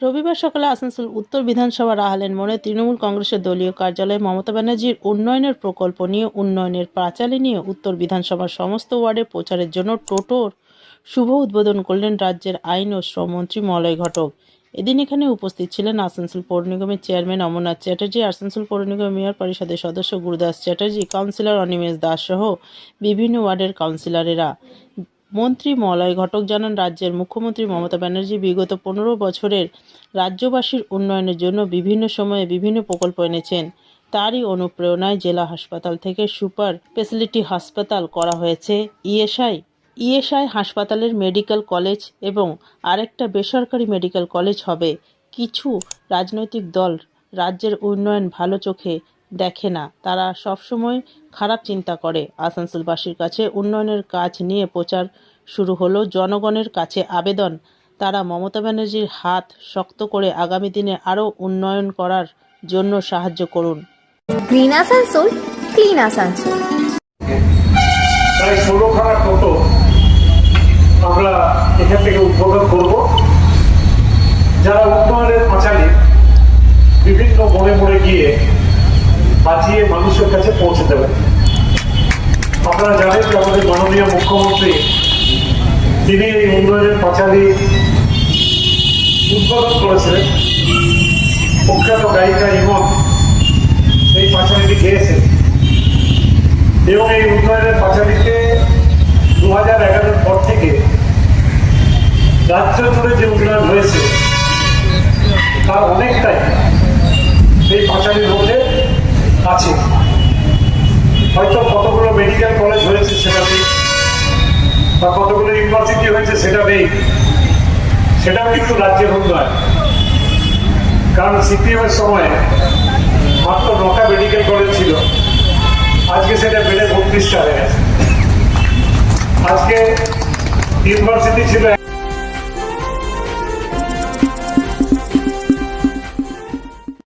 রবিবার সকালে আসানসোল উত্তর বিধানসভার আহলেন মনে তৃণমূল কংগ্রেসের দলীয় কার্যালয়ে মমতা ব্যানার্জির উন্নয়নের প্রকল্প নিয়ে, উন্নয়নের প্রাচালী নিয়ে উত্তর বিধানসভার সমস্ত ওয়ার্ডে প্রচারের জন্য টোটোর শুভ উদ্বোধন করলেন রাজ্যের আইন ও শ্রমমন্ত্রী মলয় ঘটক। এদিন এখানে উপস্থিত ছিলেন আসানসোল পৌর নিগমের চেয়ারম্যান অমরনাথ চ্যাটার্জি, আসানসোল পৌর নিগমের মেয়র পরিষদের সদস্য গুরুদাস চ্যাটার্জি, কাউন্সিলর অনিমেষ দাস সহ বিভিন্ন ওয়ার্ডের কাউন্সিলরেরা। মন্ত্রী মলয় ঘটক জানান রাজ্যের মুখ্যমন্ত্রী মমতা ব্যানার্জি বিগত পনেরো বছরের রাজ্যবাসীর উন্নয়নের জন্য বিভিন্ন সময়ে বিভিন্ন প্রকল্প এনেছেন। তারই অনুপ্রেরণায় জেলা হাসপাতাল থেকে সুপার স্পেশালিটি হাসপাতাল করা হয়েছে ইএসআই। ইএসআই হাসপাতালের মেডিকেল কলেজ এবং আরেকটা বেসরকারি মেডিকেল কলেজ হবে। কিছু রাজনৈতিক দল রাজ্যের উন্নয়ন ভালো চোখে দেখে না। তারা সবসময় খারাপ চিন্তা করে। আসানসোলবাসীর কাছে উন্নয়নের কাজ নিয়ে প্রচার শুরু হলো। জনগণের কাছে আবেদন। তারা মমতা ব্যানার্জির হাত শক্ত করে আগামী দিনে আরও উন্নয়ন করার জন্য সাহায্য করুন। গ্রিন আসানসোল ক্লিন আসানসোল প্রায় ষোলোখানা টোটো আমরা এখান থেকে উদ্বোধন করব। যারা উন্নয়নের পাঁচালী বিভিন্ন মোড়ে মোড়ে গিয়ে বাঁচিয়ে মানুষের কাছে পৌঁছে দেবে। আপনারা জানেন যে আমাদের মাননীয় মুখ্যমন্ত্রী, তিনি এই উন্নয়নের পাঁচালী উদ্বোধন করেছিলেন। প্রখ্যাত গায়িকা ইমন এই পাঁচালীটি গেয়েছেন। এবং এই উন্নয়নের পাঁচালীতে দু হাজার এগারোর পর থেকে রাজ্য জুড়ে যে উন্নয়ন হয়েছে, তার অনেকটাই হয়তো কতগুলো মেডিকেল কলেজ হয়েছে সেটা নেই, বা কতগুলো ইউনিভার্সিটি হয়েছে সেটা নেই। সেটাও কিন্তু রাজ্যের উন্নয়ন কারণ সিপিএমের সময় মাত্র নটা মেডিকেল কলেজ ছিল। আজকে সেটা বেড়ে বত্রিশটা হয়ে গেছে। আজকে ইউনিভার্সিটি ছিল